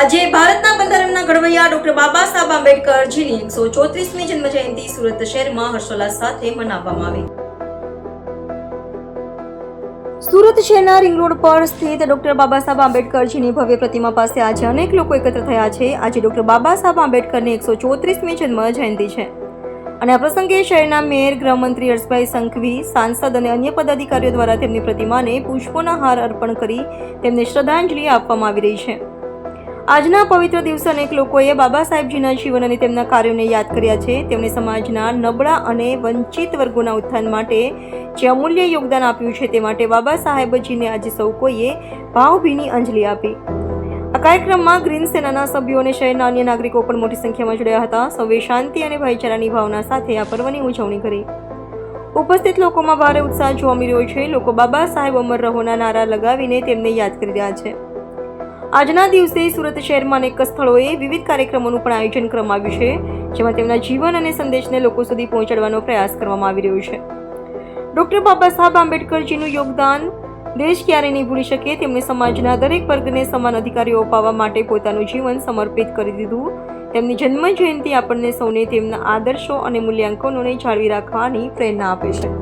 આજે ભારતના બંધારણના ઘડવૈયા ડોક્ટર બાબા સાહેબ આંબેડકરજીની એકસો ચોત્રીસમી જન્મ જયંતિ સુરત શહેરમાં હર્ષોલ્લાસ સાથે મનાવવામાં આવી. સુરત શહેરના રિંગ રોડ પર સ્થિત ડોક્ટર બાબા સાહેબ આંબેડકરજીની ભવ્ય પ્રતિમા પાસે આજે અનેક લોકો એકત્ર થયા છે. આજે ડોક્ટર બાબા સાહેબ આંબેડકરની એકસો ચોત્રીસમી જન્મ જયંતિ છે. અને આ પ્રસંગે શહેરના મેયર, ગૃહમંત્રી હર્ષભાઈ સંઘવી, સાંસદ અને અન્ય પદાધિકારીઓ દ્વારા તેમની પ્રતિમાને પુષ્પોના હાર અર્પણ કરી તેમને શ્રદ્ધાંજલિ આપવામાં આવી રહી છે. આજના પવિત્ર દિવસે અનેક લોકોએ બાબા સાહેબજીના જીવન અને તેમના કાર્યોને યાદ કર્યા છે. તેમણે સમાજના નબળા અને વંચિત વર્ગોના ઉત્થાન માટે જે અમૂલ્ય યોગદાન આપ્યું છે તે માટે બાબા સાહેબજીને આજે સૌ કોઈએ ભાવભીની અંજલિ આપી. આ કાર્યક્રમમાં ગ્રીન સેનાના સભ્યો અને શહેરના અન્ય નાગરિકો પણ મોટી સંખ્યામાં જોડાયા હતા. સૌએ શાંતિ અને ભાઈચારાની ભાવના સાથે આ પર્વની ઉજવણી કરી. ઉપસ્થિત લોકોમાં ભારે ઉત્સાહ જોવા મળી રહ્યો છે. લોકો બાબા સાહેબ અમર રહોના નારા લગાવીને તેમને યાદ કરી રહ્યા છે. આજના દિવસે સુરત શહેરમાં અનેક સ્થળોએ વિવિધ કાર્યક્રમોનું પણ આયોજન કરવામાં આવ્યું છે, જેમાં તેમના જીવન અને સંદેશને લોકો સુધી પહોંચાડવાનો પ્રયાસ કરવામાં આવી રહ્યો છે. ડોક્ટર બાબા સાહેબ આંબેડકરજીનું યોગદાન, દેશ ક્યારેય નહીં ભૂલી શકે તેમણે સમાજના દરેક વર્ગને સમાન અધિકારીઓ અપાવવા માટે પોતાનું જીવન સમર્પિત કરી દીધું. તેમની જન્મ જયંતિ આપણને સૌને તેમના આદર્શો અને મૂલ્યાંકનોને જાળવી રાખવાની પ્રેરણા આપે છે.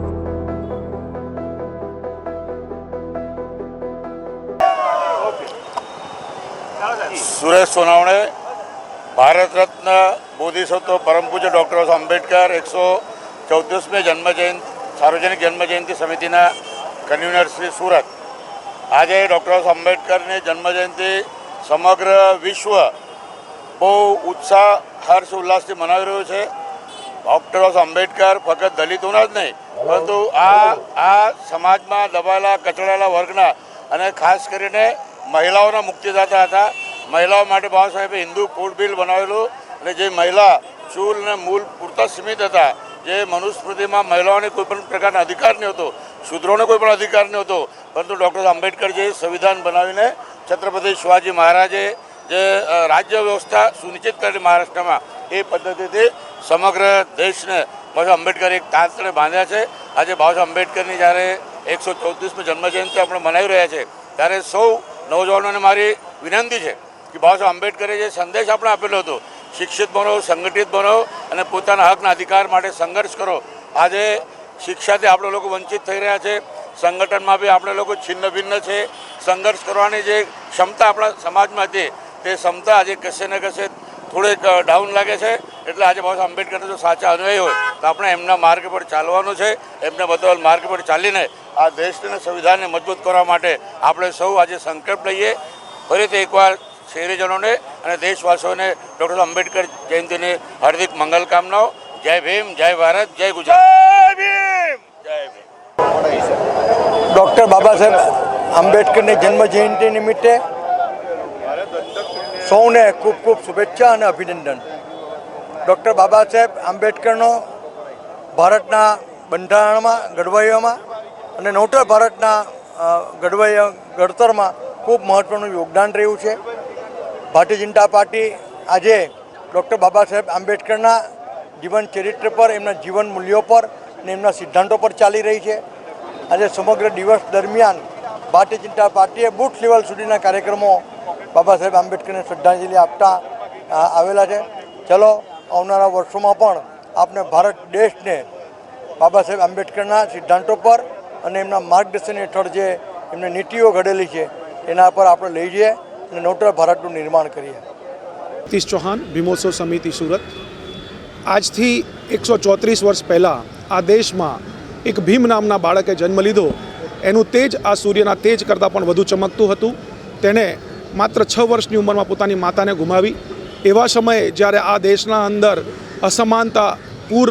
સુરેશ સોનાવણે, ભારત રત્ન બોધિસત્વ પરમ પૂજ્ય ડૉક્ટર આંબેડકર એકસો ચૌત્રીસમી જન્મજયંતિ, સાર્વજનિક જન્મજયંતિ સમિતિના કન્વીનર શ્રી સુરત. આજે ડૉક્ટર આંબેડકરની જન્મજયંતિ સમગ્ર વિશ્વ બહુ ઉત્સાહ, હર્ષ, ઉલ્લાસથી મનાવી રહ્યું છે. ડૉક્ટર આંબેડકર ફક્ત દલિતોના જ નહીં, પરંતુ આ આ સમાજમાં દબાયેલા, કચડાયેલા વર્ગના અને ખાસ કરીને મહિલાઓના મુક્તિદાતા હતા. મહિલાઓ માટે બાબા સાહેબે હિન્દુ ફૂડ બિલ બનાવેલું. અને જે મહિલા ચૂલ અને મૂલ પૂરતા સીમિત હતા, જે મનુસ્મૃતિમાં મહિલાઓને કોઈ પણ પ્રકારનો અધિકાર નહીં હતો, શૂદ્રોને કોઈ પણ અધિકાર નહીં હતો, પરંતુ ડૉક્ટર આંબેડકરજીએ સંવિધાન બનાવીને છત્રપતિ શિવાજી મહારાજે જે રાજ્ય વ્યવસ્થા સુનિશ્ચિત કરી મહારાષ્ટ્રમાં, એ પદ્ધતિથી સમગ્ર દેશને બાબા આંબેડકર એક તાંતણે બાંધ્યા છે. આજે બાબા આંબેડકરની જ્યારે એકસો ચૌત્રીસમી જન્મજયંતિ આપણે મનાવી રહ્યા છે, ત્યારે સૌ નવજવાનોને મારી વિનંતી છે કે બાબા આંબેડકરે જે સંદેશ આપણે આપેલો હતો, શિક્ષિત બનો, સંગઠિત બનો અને પોતાના હકના અધિકાર માટે સંઘર્ષ કરો, આજે શિક્ષાથી આપણે લોકો વંચિત થઈ રહ્યા છે. સંગઠનમાં બી આપણે લોકો છિન્ન ભિન્ન છે. સંઘર્ષ કરવાની જે ક્ષમતા આપણા સમાજમાં હતી તે ક્ષમતા આજે કશે ને કશે થોડીક ડાઉન લાગે છે. એટલે આજે બાબા આંબેડકરને જો સાચા અનુયાયી હોય, તો આપણે એમના માર્ગ પર ચાલવાનું છે. એમના બધા માર્ગ પર ચાલીને આ દેશને સંવિધાનને મજબૂત કરવા માટે આપણે સૌ આજે સંકલ્પ લઈએ. ફરીથી એકવાર શહેરીજનોને અને દેશવાસીઓને ડૉક્ટર આંબેડકર જયંતિની હાર્દિક મંગલ કામનાઓ. જય ભીમ જય ભારત જય ગુજરાત. જય ભીમ! જય ભીમ. ડૉક્ટર બાબા સાહેબ આંબેડકરની જન્મ જયંતિ નિમિત્તે સૌને ખૂબ ખૂબ શુભેચ્છા અને અભિનંદન. ડૉક્ટર બાબા સાહેબ આંબેડકરનો ભારતના બંધારણમાં ઘડવાઈઓમાં અને નવતર ભારતના ઘડવાઈ ઘડવૈયા ઘડતરમાં ખૂબ મહત્ત્વનું યોગદાન રહ્યું છે. ભારતીય જનતા પાર્ટી આજે ડૉક્ટર બાબા સાહેબ આંબેડકરના જીવન ચરિત્ર પર, એમના જીવન મૂલ્યો પર અને એમના સિદ્ધાંતો પર ચાલી રહી છે. આજે સમગ્ર દિવસ દરમિયાન ભારતીય જનતા પાર્ટીએ બૂથ લેવલ સુધીના કાર્યક્રમો બાબા સાહેબ આંબેડકરને શ્રદ્ધાંજલિ આપતા આવેલા છે. ચલો, આવનારા વર્ષોમાં પણ આપણે ભારત દેશને બાબા સાહેબ આંબેડકરના સિદ્ધાંતો પર અને એમના માર્ગદર્શન હેઠળ જે એમને નીતિઓ ઘડેલી છે, એના પર આપણે લઈ જઈએ. અને નવતર ભારતનું નિર્માણ કરીએ. નીતિશ ચૌહાણ, ભીમોત્સવ સમિતિ, સુરત. આજથી એકસો ચોત્રીસ વર્ષ પહેલાં આ દેશમાં એક ભીમ નામના બાળકે જન્મ લીધો. એનું તેજ આ સૂર્યના તેજ કરતાં પણ વધુ ચમકતું હતું. તેણે માત્ર છ વર્ષની ઉંમરમાં પોતાની માતાને ગુમાવી. એવા સમયે જ્યારે આ દેશના અંદર અસમાનતા પૂર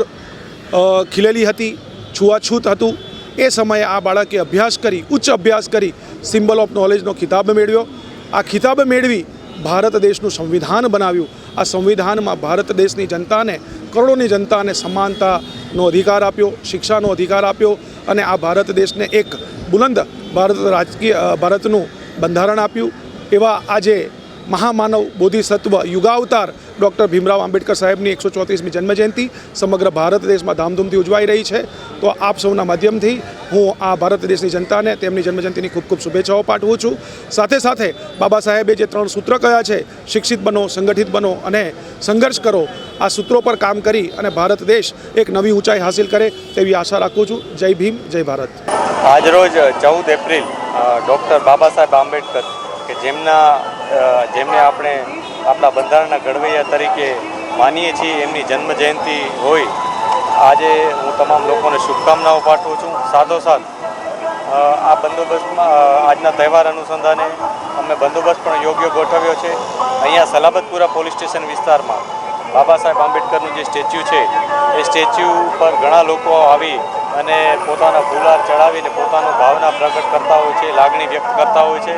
ખીલેલી હતી, છૂઆછૂત હતું, એ સમયે આ બાળકે અભ્યાસ કરી, ઉચ્ચ અભ્યાસ કરી સિમ્બલ ઓફ નોલેજનો ખિતાબ મેળવ્યો. આ ખિતાબ મેળવી ભારત દેશનું સંવિધાન બનાવ્યું. આ સંવિધાનમાં ભારત દેશની જનતાને, કરોડોની જનતાને સમાનતાનો અધિકાર આપ્યો, શિક્ષાનો અધિકાર આપ્યો અને આ ભારત દેશને એક બુલંદ ભારત રાજકીય ભારતનું બંધારણ આપ્યું. એવા આજે મહામાનવ બોધિસત્વ યુગાવતાર ડૉક્ટર ભીમરાવ આંબેડકર સાહેબની એકસો ચોત્રીસમી જન્મજયંતિ સમગ્ર ભારત દેશમાં ધામધૂમથી ઉજવાઈ રહી છે. તો આપ સૌના માધ્યમથી હું આ ભારત દેશની જનતાને તેમની જન્મજયંતિની ખૂબ ખૂબ શુભેચ્છાઓ પાઠવું છું. સાથે સાથે બાબા સાહેબે જે ત્રણ સૂત્ર કહ્યા છે, શિક્ષિત બનો, સંગઠિત બનો અને સંઘર્ષ કરો, આ સૂત્રો પર કામ કરી અને ભારત દેશ એક નવી ઊંચાઈ હાંસિલ કરે તેવી આશા રાખું છું. જય ભીમ, જય ભારત. આજરોજ ચૌદ એપ્રિલ ડૉક્ટર બાબા સાહેબ આંબેડકર કે જેમના જેમને આપણે આપણા બંધારણના ઘડવૈયા તરીકે માનીએ છીએ, એમની જન્મ જયંતિ હોય. આજે હું તમામ લોકોને શુભકામનાઓ પાઠવું છું. સાથોસાથ આ બંદોબસ્તમાં આજના તહેવાર અનુસંધાને અમે બંદોબસ્ત પણ યોગ્ય ગોઠવ્યો છે. અહીંયા સલાબતપુરા પોલીસ સ્ટેશન વિસ્તારમાં બાબા સાહેબ આંબેડકરનું જે સ્ટેચ્યુ છે, એ સ્ટેચ્યુ પર ઘણા લોકો આવી અને પોતાના ફુલાર ચડાવીને પોતાનો ભાવના પ્રગટ કરતા હોય છે, લાગણી વ્યક્ત કરતા હોય છે.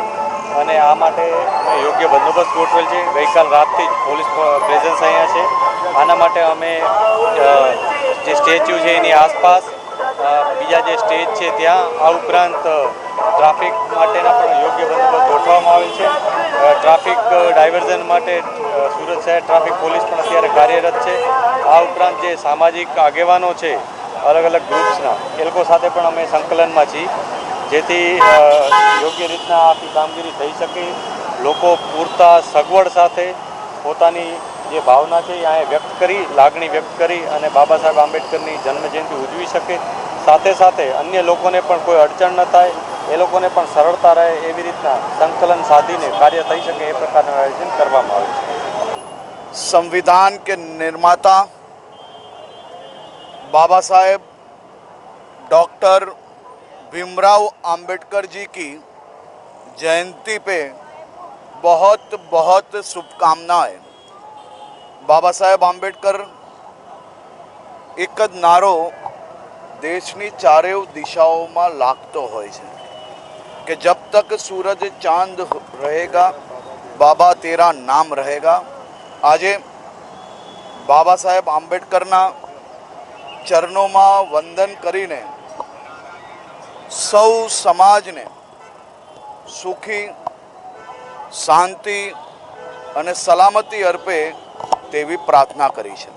અને આ માટે અમે યોગ્ય બંદોબસ્ત ગોઠવેલ છે. ગઈકાલ રાતથી જ પોલીસ પ્રેઝન્સ અહીંયા છે. આના માટે અમે જે સ્ટેચ્યુ છે એની આસપાસ બીજા જે સ્ટેજ છે ત્યાં, આ ઉપરાંત ટ્રાફિક માટેના પણ યોગ્ય બંદોબસ્ત ગોઠવવામાં આવેલ છે. ટ્રાફિક ડાયવર્ઝન માટે સુરત શહેર ટ્રાફિક પોલીસ પણ અત્યારે કાર્યરત છે. આ ઉપરાંત જે સામાજિક આગેવાનો છે અલગ અલગ ગ્રુપ્સના એ લોકો સાથે પણ અમે સંકલનમાં છીએ. જેથી યોગ્ય રીતના આખી કામગીરી થઈ શકે. લોકો પૂરતા સગવડ સાથે પોતાની જે ભાવના છે, એ વ્યક્ત કરી, લાગણી વ્યક્ત કરી અને બાબા સાહેબ આંબેડકરની જન્મજયંતિ ઉજવી શકે. સાથે સાથે અન્ય લોકોને પણ કોઈ અડચણ ન થાય, એ લોકોને પણ સરળતા રહે એવી રીતના સંકલન સાધીને કાર્ય થઈ શકે એ પ્રકારનું આયોજન કરવામાં આવે છે. સંવિધાન કે નિર્માતા બાબા સાહેબ, ડૉક્ટર भीमराव आम्बेडकर जी की जयंती पे बहुत बहुत शुभकामनाएं બાબા સાહેબ આંબેડકર એક જ નારો દેશની ચારેવ દિશાઓમાં લાગતો હોય છે કે જબ તક સૂરજ ચાંદ રહેગા, બાબા તેરા નામ રહેગા. આજે બાબા સાહેબ આંબેડકરના ચરણોમાં વંદન કરીને સૌ સમાજને સુખી શાંતિ અને સલામતી અર્પે તેવી પ્રાર્થના કરી છે.